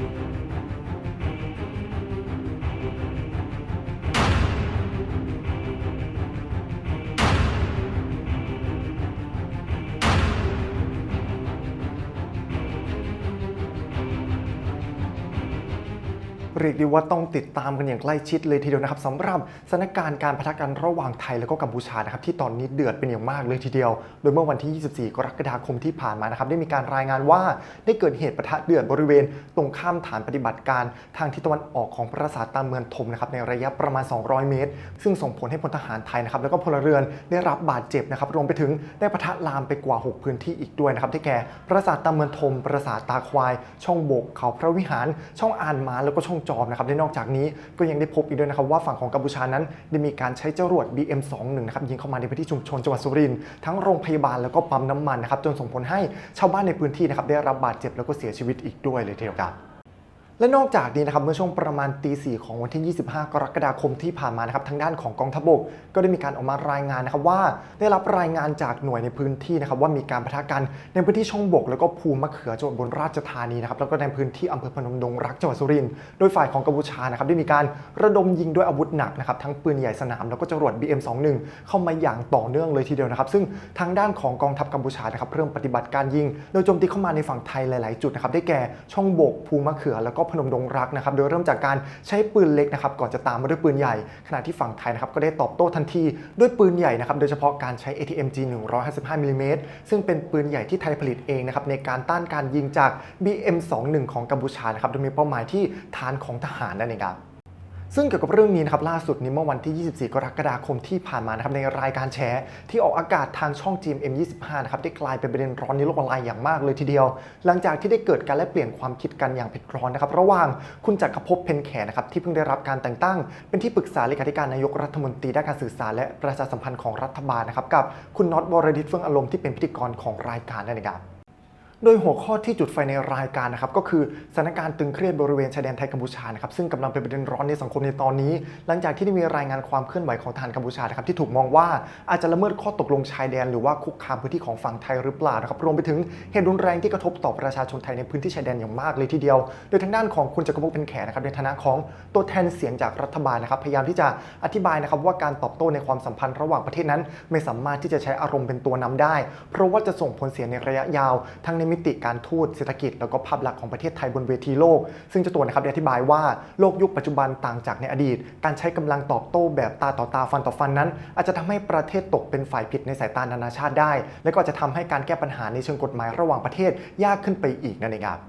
thank you เรียกได้ว่าต้องติดตามกันอย่างใกล้ชิดเลยทีเดียวนะครับสำหรับสถานการณ์การพะทะกันระหว่างไทยและก็กัมพูชานะครับที่ตอนนี้เดือดเป็นอย่างมากเลยทีเดียว โดยเมื่อวันที่ 24 กรกฎาคมที่ผ่านมานะครับได้มีการรายงานว่าได้เกิดเหตุปะทะเดือดบริเวณ ตรงข้ามฐานปฏิบัติการ ทางทิศตะวันออกของปราสาทตามเมืองทมนะครับในระยะประมาณ 200 เมตร ซึ่งส่งผลให้พลทหารไทยนะครับแล้วก็พลเรือนได้รับบาดเจ็บนะครับรวมไปถึงได้ปะทะลามไปกว่า 6 พื้นที่อีกด้วยนะครับที่แก่ปราสาทตามเมืองทมปราสาทตาควาย ช่องโบกเขาพระวิหาร ช่องอานมาแล้วก็ช่องจอมนะครับและนอกจากนี้ก็ยังได้พบอีกด้วยนะครับว่าฝั่งของกัมพูชานั้นได้มีการใช้จรวด BM21 นะครับยิงเข้ามาในพื้นที่ชุมชนจังหวัดสุรินทร์ทั้งโรงพยาบาลแล้วก็ปั๊มน้ำมันนะครับจนส่งผลให้ชาวบ้านในพื้นที่นะครับได้รับบาดเจ็บแล้วก็เสียชีวิตอีกด้วยเลยทีเดียวกัน และนอกจากนี้นะครับเมื่อช่วงประมาณตีสี่ของวันที่ 25 กรกฎาคมที่ผ่านมานะครับทางด้านของกองทัพบกก็ได้มีการออกมารายงานนะครับว่าได้รับรายงานจากหน่วยในพื้นที่นะครับว่ามีการปะทะกันในพื้นที่ช่องบก แล้วก็ภูมิมะเขือจังหวัดบนราชธานีนะครับแล้วก็ในพื้นที่อำเภอพนมดงรักจังหวัดสุรินทร์โดยฝ่ายของกัมพูชานะครับได้มีการระดมยิงด้วยอาวุธหนักนะครับทั้งปืนใหญ่สนามแล้วก็จรวด BM21 เข้ามาอย่างต่อเนื่องเลยทีเดียวนะครับ ซึ่งทางด้านของกองทัพกัมพูชานะครับเริ่มปฏิบัติการยิง โดยโจมตีเข้ามาในฝั่งไทยหลาย ๆ จุดนะครับได้แก่ช่องบกภูมิมะเขือแล้วก็พนมดงรักนะครับโดยเริ่มจากการใช้ปืนเล็กนะครับก่อนจะตามมาด้วยปืนใหญ่ ขณะที่ฝั่งไทยนะครับก็ได้ตอบโต้ทันทีด้วยปืนใหญ่นะครับโดยเฉพาะการใช้ ATMG 155มิลลิเมตรซึ่งเป็นปืนใหญ่ที่ไทยผลิตเองนะครับในการต้านการยิงจาก BM21 ของกัมพูชานะครับโดยมีเป้าหมายที่ฐานของทหารนั่นเองครับ ซึ่งเกี่ยวกับเรื่องนี้นะครับล่าสุดนี้เมื่อวันที่ 24 กรกฎาคมที่ผ่านมานะครับในรายการแฉที่ออกอากาศทางช่อง GMM25 นะครับได้กลายเป็นประเด็นร้อนในโลกออนไลน์อย่างมากเลยทีเดียว หลังจากที่ได้เกิดการแลกเปลี่ยนความคิดกันอย่างเผ็ดร้อนนะครับระหว่างคุณจักรภพเพนแขนะครับที่เพิ่งได้รับการแต่งตั้ง เป็นที่ปรึกษาเลขาธิการนายกรัฐมนตรีด้านการสื่อสารและประชาสัมพันธ์ของรัฐบาลนะครับกับคุณน็อตวรดิตเฟื่องอารมณ์ที่เป็นพิธีกรของรายการนั่นเองครับ โดยหัวข้อที่จุดไฟในรายการนะครับก็คือสถานการณ์ตึงเครียดบริเวณชายแดนไทยกัมพูชานะครับซึ่งกำลังเป็นประเด็นร้อนในสังคมในตอนนี้ หลังจากที่ได้มีรายงานความเคลื่อนไหวของทหารกัมพูชานะครับที่ถูกมองว่าอาจจะละเมิดข้อตกลงชายแดน หรือว่าคุกคามพื้นที่ของฝั่งไทยหรือเปล่านะครับรวมไปถึงเหตุรุนแรงที่กระทบต่อประชาชนไทยในพื้นที่ชายแดนอย่างมากเลยทีเดียว โดยทางด้านของคุณจักรภพเป็นแขนะครับในฐานะของตัวแทนเสียงจากรัฐบาลนะครับพยายามที่จะอธิบายนะครับว่าการตอบโต้ในความสัมพันธ์ระหว่างประเทศนั้น ไม่สามารถที่จะใช้อารมณ์เป็นตัวนำได้ เพราะว่าจะส่งผลเสียในระยะยาวทั้งในมิติการทูตเศรษฐกิจ แล้วก็ภาพลักษณ์ของประเทศไทยบนเวทีโลก ซึ่งเจ้าตัวนะครับได้อธิบายว่าโลกยุคปัจจุบันต่างจากในอดีต การใช้กำลังตอบโต้แบบตาต่อตาฟันต่อฟันนั้น อาจจะทำให้ประเทศตกเป็นฝ่ายผิดในสายตานานาชาติได้ และก็จะทำให้การแก้ปัญหาในเชิงกฎหมายระหว่างประเทศยากขึ้นไปอีกนั่นเองครับ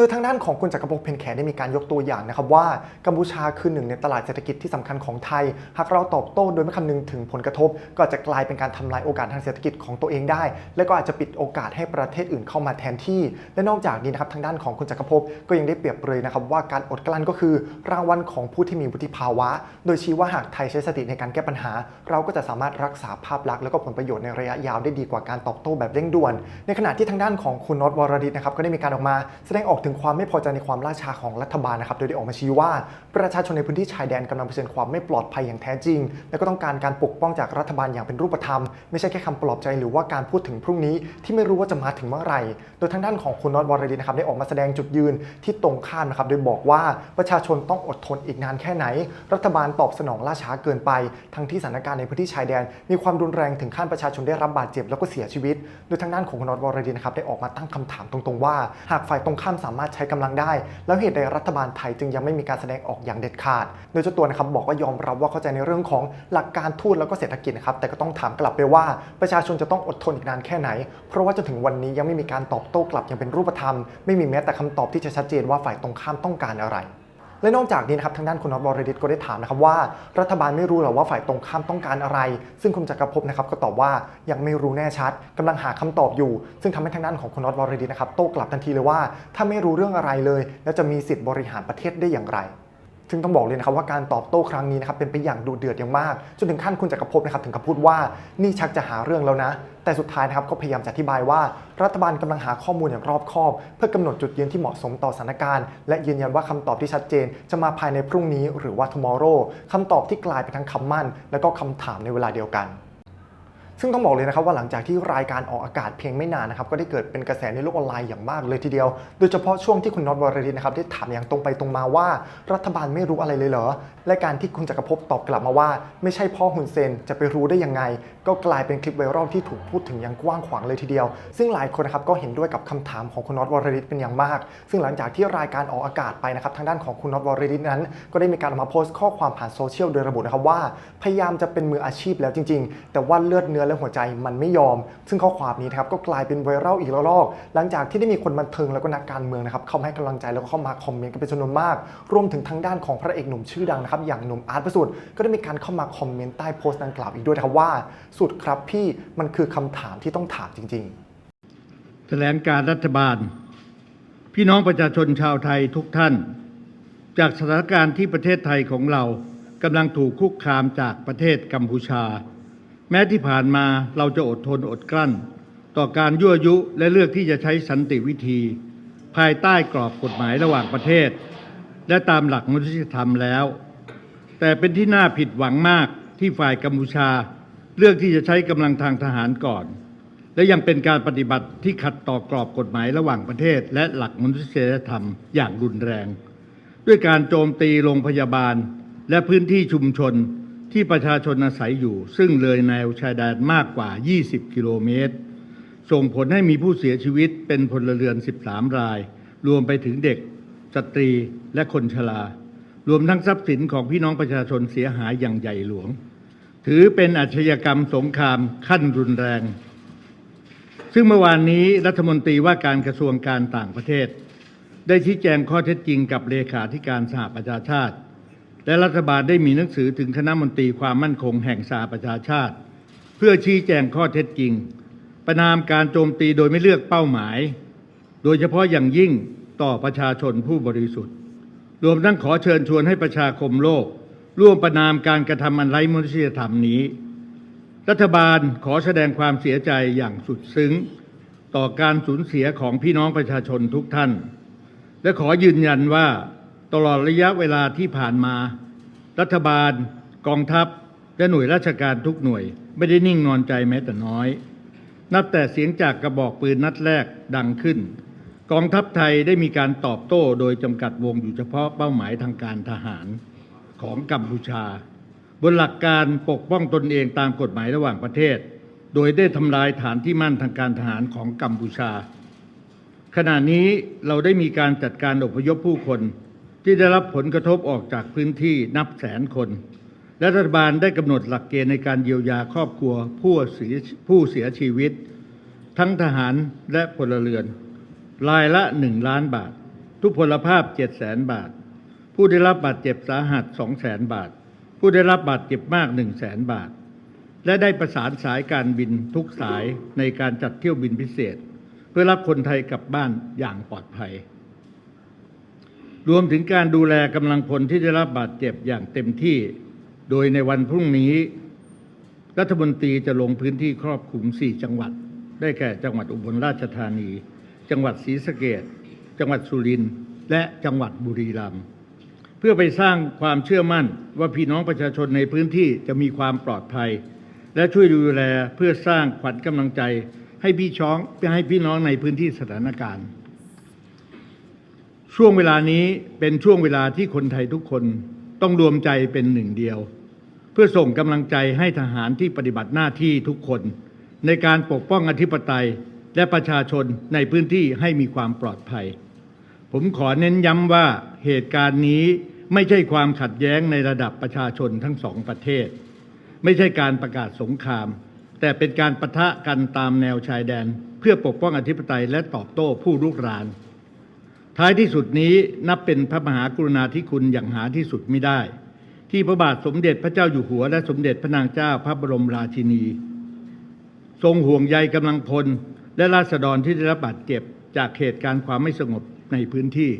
ดยทางด้านของคุณจักรภพเพนแขได้มีการยกตัวอย่างนะครับว่ากัมพูชาคือหนึ่งในตลาดเศรษฐกิจที่สำคัญของไทย หากเราตอบโต้โดยไม่คำนึงถึงผลกระทบ ก็จะกลายเป็นการทำลายโอกาสทางเศรษฐกิจของตัวเองได้ และก็อาจจะปิดโอกาสให้ประเทศอื่นเข้ามาแทนที่ และนอกจากนี้นะครับทางด้านของคุณจักรภพก็ยังได้เปรียบเปรยนะครับว่าการอดกลั้นก็คือรางวัลของผู้ที่มีวุฒิภาวะ โดยชี้ว่าหากไทยใช้สติในการแก้ปัญหา เราก็จะสามารถรักษาภาพลักษณ์และก็ผลประโยชน์ในระยะยาวได้ดีกว่าการตอบโต้แบบเร่งด่วน ในขณะที่ทางด้านของคุณน็อตวรดิตนะครับก็ได้มีการออกมาแสดงออกถึงความไม่พอใจในความล่าช้าของรัฐบาลนะครับ โดยได้ออกมาชี้ว่า ประชาชนในพื้นที่ชายแดนกำลังเผชิญความไม่ปลอดภัยอย่างแท้จริง และก็ต้องการการปกป้องจากรัฐบาลอย่างเป็นรูปธรรม ไม่ใช่แค่คำปลอบใจหรือว่าการพูดถึงพรุ่งนี้ที่ไม่รู้ว่าจะมาถึงเมื่อไหร่ โดยทางด้านของคุณน็อตวรดิตนะครับได้ออกมาแสดงจุดยืนที่ตรงข้ามนะครับโดยบอกว่าประชาชนต้องอดทนอีกนานแค่ไหน รัฐบาลตอบสนองล่าช้าเกินไป ทั้งที่สถานการณ์ในพื้นที่ชายแดน มีความรุนแรงถึงขั้นประชาชนได้รับบาดเจ็บแล้วก็เสียชีวิต โดยทางด้านของคุณน็อตวรดิตนะครับได้ออกมาตั้งคำถามตรงๆว่า หากฝ่ายตรงข้ามสาามารถใช้กำลังได้ แล้วเหตุใดรัฐบาลไทยจึงยังไม่มีการแสดงออกอย่างเด็ดขาด โดยเจ้าตัวนะครับบอกว่ายอมรับว่าเข้าใจในเรื่องของหลักการทูตแล้วก็เศรษฐกิจนะครับแต่ก็ต้องถามกลับไปว่าประชาชนจะต้องอดทนอีกนานแค่ไหน เพราะว่าจนถึงวันนี้ยังไม่มีการตอบโต้กลับอย่างเป็นรูปธรรม ไม่มีแม้แต่คำตอบที่จะชัดเจนว่าฝ่ายตรงข้ามต้องการอะไร และนอกจากนี้นะครับทางด้านคุณน็อตวรดิตก็ได้ถามนะครับว่ารัฐบาลไม่รู้หรอว่าฝ่ายตรงข้ามต้องการอะไร ซึ่งคุณจักรภพนะครับก็ตอบว่ายังไม่รู้แน่ชัดกำลังหาคำตอบอยู่ ซึ่งทำให้ทางด้านของคุณน็อตวรดิตนะครับโต้กลับทันทีเลยว่า ถ้าไม่รู้เรื่องอะไรเลย แล้วจะมีสิทธิ์บริหารประเทศได้อย่างไร ซึ่งต้องบอกเลยนะครับว่าการตอบโต้ครั้งนี้นะครับเป็นไปอย่างดุเดือดอย่างมากจนถึงขั้นคุณจักรภพนะครับถึงกับพูดว่านี่ชักจะหาเรื่องแล้วนะ แต่สุดท้ายนะครับก็พยายามจะอธิบายว่า รัฐบาลกำลังหาข้อมูลอย่างรอบคอบ เพื่อกำหนดจุดยืนที่เหมาะสมต่อสถานการณ์ และยืนยันว่าคำตอบที่ชัดเจน จะมาภายในพรุ่งนี้หรือว่า tomorrow คำตอบที่กลายเป็นทั้งคำมั่น และก็คำถามในเวลาเดียวกัน ซึ่งต้องบอกเลยนะครับว่าหลังจากที่รายการออกอากาศเพียงไม่นานนะครับก็ได้เกิดเป็นกระแสในโลกออนไลน์อย่างมากเลยทีเดียว โดยเฉพาะช่วงที่คุณน็อตวรริศนะครับได้ถามอย่างตรงไปตรงมาว่า รัฐบาลไม่รู้อะไรเลยเหรอ และการที่คุณจักรภพตอบกลับมาว่า ไม่ใช่พ่อฮุนเซนจะไปรู้ได้ยังไง ก็กลายเป็นคลิปไวรัลที่ถูกพูดถึงอย่างกว้างขวางเลยทีเดียว ซึ่งหลายคนนะครับก็เห็นด้วยกับคำถามของคุณน็อตวรริศเป็นอย่างมาก ซึ่งหลังจากที่รายการออกอากาศไปนะครับทางด้านของคุณน็อตวรริศนั้น ก็ได้มีการออกมาโพสต์ข้อความผ่านโซเชียลโดยระบุนะครับว่าพยายามจะเป็นมืออาชีพแล้วจริง ๆ แต่ว่าเลือดเนื้อและหัวใจมันไม่ยอม ซึ่งข้อความนี้นะครับก็กลายเป็นไวรัลอีกระลอก หลังจากที่ได้มีคนบันเทิงแล้วก็นักการเมืองนะครับเข้ามาให้กำลังใจแล้วก็เข้ามาคอมเมนต์กันเป็นจำนวนมาก รวมถึงทางด้านของพระเอกหนุ่มชื่อดังนะครับอย่างหนุ่มอาร์ตประสุทธิ์ก็ได้มีการเข้ามาคอมเมนต์ใต้โพสต์ดังกล่าวอีกด้วยนะครับว่าสุดครับพี่มันคือคำถามที่ต้องถามจริง ๆ แถลงการรัฐบาล พี่น้องประชาชนชาวไทยทุกท่าน จากสถานการณ์ที่ประเทศไทยของเรากำลังถูกคุกคามจากประเทศกัมพูชา แม้ที่ผ่านมาเราจะอดทนอดกลั้น ต่อการยั่วยุและเลือกที่จะใช้สันติวิธี ภายใต้กรอบกฎหมายระหว่างประเทศ และตามหลักมนุษยธรรมแล้ว แต่เป็นที่น่าผิดหวังมากที่ฝ่ายกัมพูชา เลือกที่จะใช้กำลังทางทหารก่อน และยังเป็นการปฏิบัติที่ขัดต่อกรอบกฎหมายระหว่างประเทศ และหลักมนุษยธรรมอย่างรุนแรง ด้วยการโจมตีโรงพยาบาลและพื้นที่ชุมชน ที่ประชาชนอาศัยอยู่ ซึ่งเลยแนวชายแดนมากกว่า 20 กิโลเมตร ส่งผลให้มีผู้เสียชีวิตเป็นพลเรือน 13 ราย รวมไปถึงเด็ก สตรีและคนชรา รวมทั้งทรัพย์สินของพี่น้องประชาชนเสียหายอย่างใหญ่หลวง ถือเป็นอาชญากรรมสงครามขั้นรุนแรง ซึ่งเมื่อวานนี้รัฐมนตรีว่าการกระทรวงการต่างประเทศ ได้ชี้แจงข้อเท็จจริงกับเลขาธิการสหประชาชาติ และรัฐบาลได้มีหนังสือถึงคณะมนตรีความมั่นคงแห่งสหประชาชาติ เพื่อชี้แจงข้อเท็จจริง ประนามการโจมตีโดยไม่เลือกเป้าหมาย โดยเฉพาะอย่างยิ่งต่อประชาชนผู้บริสุทธิ์ รวมทั้งขอเชิญชวนให้ประชาคมโลก ร่วมประนามการกระทำอันไร้มนุษยธรรมนี้ รัฐบาลขอแสดงความเสียใจอย่างสุดซึ้ง ต่อการสูญเสียของพี่น้องประชาชนทุกท่าน และขอยืนยันว่า ตลอดระยะเวลาที่ผ่านมา รัฐบาล กองทัพ และหน่วยราชการทุกหน่วย ไม่ได้นิ่งนอนใจแม้แต่น้อย นับแต่เสียงจากกระบอกปืนนัดแรกดังขึ้น กองทัพไทยได้มีการตอบโต้โดยจำกัดวงอยู่เฉพาะเป้าหมายทางการทหารของกัมพูชา บนหลักการปกป้องตนเองตามกฎหมายระหว่างประเทศ โดยได้ทำลายฐานที่มั่นทางการทหารของกัมพูชา ขณะนี้เราได้มีการจัดการอพยพผู้คน ที่ได้รับผลกระทบออกจากพื้นที่นับแสนคน และรัฐบาลได้กำหนดหลักเกณฑ์ในการเยียวยาครอบครัวผู้เสียผู้เสียชีวิต ทั้งทหารและพลเรือน รายละหนึ่งล้านบาท ทุกพลภาพเจ็ดแสนบาท ผู้ได้รับบาดเจ็บสาหัสสองแสนบาท ผู้ได้รับบาดเจ็บมากหนึ่งแสนบาท และได้ประสานสายการบินทุกสายในการจัดเที่ยวบินพิเศษ เพื่อรับคนไทยกลับบ้านอย่างปลอดภัย รวมถึงการดูแลกำลังพลที่ได้รับบาดเจ็บอย่างเต็มที่ โดยในวันพรุ่งนี้ รัฐมนตรีจะลงพื้นที่ครอบคลุม 4 จังหวัด ได้แก่จังหวัดอุบลราชธานี จังหวัดศรีสะเกษจังหวัดสุรินทร์และจังหวัดบุรีรัมย์เพื่อไปสร้างความเชื่อมั่นว่าพี่น้องประชาชนในพื้นที่จะมีความปลอดภัย และช่วยดูแลเพื่อสร้างขวัญกำลังใจ ให้พี่ช้องให้พี่น้องในพื้นที่สถานการณ์ ช่วงเวลานี้เป็นช่วงเวลาที่คนไทยทุกคนต้องรวมใจเป็นหนึ่งเดียว เพื่อส่งกำลังใจให้ทหารที่ปฏิบัติหน้าที่ทุกคน ในการปกป้องอธิปไตยและประชาชนในพื้นที่ให้มีความปลอดภัย ผมขอเน้นย้ำว่าเหตุการณ์นี้ไม่ใช่ความขัดแย้งในระดับประชาชนทั้งสองประเทศ ไม่ใช่การประกาศสงคราม แต่เป็นการประทะกันตามแนวชายแดน เพื่อปกป้องอธิปไตยและตอบโต้ผู้รุกราน ท้ายที่สุดนี้นับเป็นพระมหากรุณาธิคุณอย่างหาที่สุดไม่ได้ ที่พระบาทสมเด็จพระเจ้าอยู่หัว และสมเด็จพระนางเจ้าพระบรมราชินี ทรงห่วงใยกำลังพล และราษฎรที่ได้รับบาดเจ็บจากเหตุการณ์ความไม่สงบในพื้นที่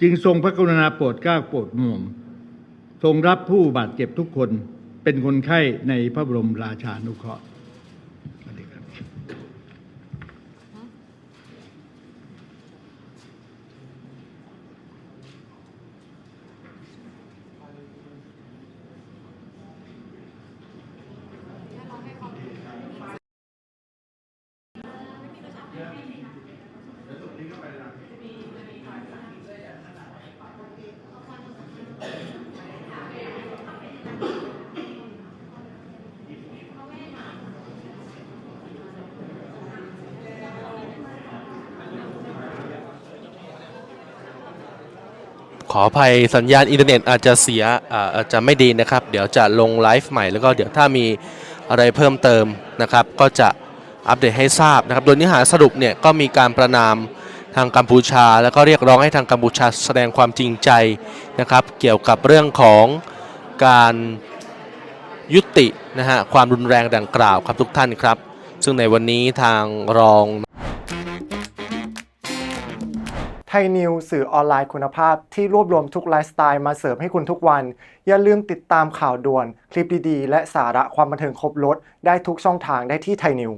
จึงทรงพระกรุณาโปรดเกล้าโปรดหม่อมทรงรับผู้บาดเจ็บทุกคนเป็นคนไข้ในพระบรมราชานุเคราะห์ ออภัยสัญญาณอินเทอร์เน็ตอาจจะเสียออาจจะไม่ดีนะครับ เดี๋ยวจะลงไลฟ์ใหม่แล้วก็เดี๋ยวถ้ามีอะไรเพิ่มเติมนะครับ ก็จะอัปเดตให้ทราบนะครับ โดยเนื้อหาสรุปเนี่ยก็มีการประนามทางกัมพูชา แล้วก็เรียกร้องให้ทางกัมพูชาแสดงความจริงใจนะครับ เกี่ยวกับเรื่องของการยุตินะฮะความรุนแรงดังกล่าวครับทุกท่านครับ ซึ่งในวันนี้ทางรอง ยนิวสื่อออนไลน์คุณภาพที่รวบรวมทุกไลฟ์สไตล์มาเสิร์ฟให้คุณทุกวัน อย่าลืมติดตามข่าวด่วน คลิปดีๆ และสาระความบันเทิงครบรถได้ทุกช่องทางได้ที่ไทยนิว